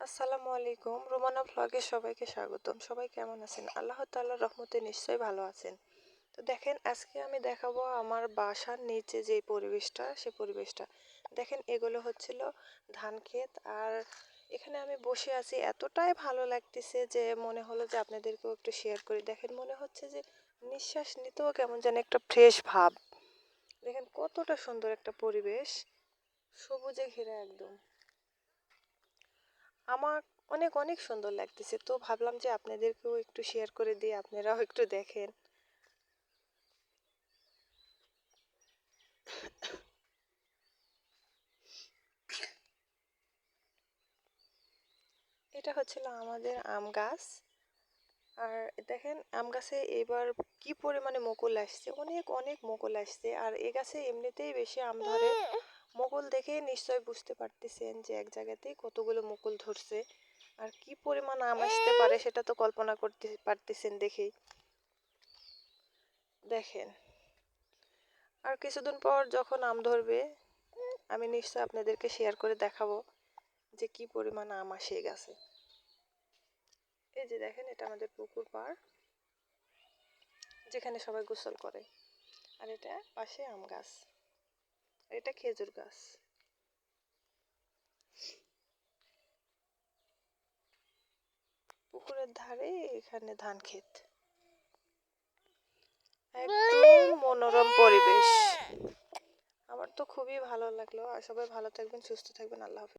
আসসালামু আলাইকুম। রোমানা ভ্লগে সবাইকে স্বাগতম। সবাই কেমন আছেন? আল্লাহ তাআলার রহমতে নিশ্চয়ই ভালো আছেন। তো দেখেন, আজকে আমি দেখাবো আমার বাসার নিচে যে পরিবেশটা, সে পরিবেশটা। দেখেন, এগুলো হচ্ছিল ধান ক্ষেত। আর এখানে আমি বসে আছি। এতটাই ভালো লাগতেছে যে মনে হলো যে আপনাদেরকেও একটু শেয়ার করি। দেখেন, মনে হচ্ছে যে নিঃশ্বাস নিতেও কেমন যেন একটা ফ্রেশ ভাব। দেখেন, কতটা সুন্দর একটা পরিবেশ। সবুজে ঘেরা একদম। আমার অনেক অনেক সুন্দর লাগতেছে। তো ভাবলাম যে আপনাদেরকেও একটু শেয়ার করে দিই, আপনারাও একটু দেখেন। এটা হচ্ছিল আমাদের আম গাছ। আর দেখেন, আম গাছে এবার কি পরিমাণে মুকুল আসছে? অনেক অনেক মুকুল আসছে। আর এ গাছে এমনিতেই বেশি আম ধরে। মুকুল দেখে নিশ্চয় বুঝতে পারতেছেন যে এক জায়গাতেই কতগুলো মুকুল ধরছে আর কি পরিমাণ আম আসতে পারে সেটা তো কল্পনা করতে পারতেছেন দেখেই। দেখেন, আর কিছুদিন পর যখন আম ধরবে, আমি নিশ্চয় আপনাদেরকে শেয়ার করে দেখাবো যে কি পরিমাণ আম আসে গেছে। এই যে দেখেন, এটা আমাদের পুকুর পাড়, যেখানে সবাই গোসল করে। আর এটা পাশে আম গাছ। এটা খেজুর গাছ। পুকুরের ধারে এখানে ধান ক্ষেত। একদম মনোরম পরিবেশ। আমার তো খুবই ভালো লাগল। আর সবাই ভালো থাকবেন, সুস্থ থাকবেন। আল্লাহ হাফিজ।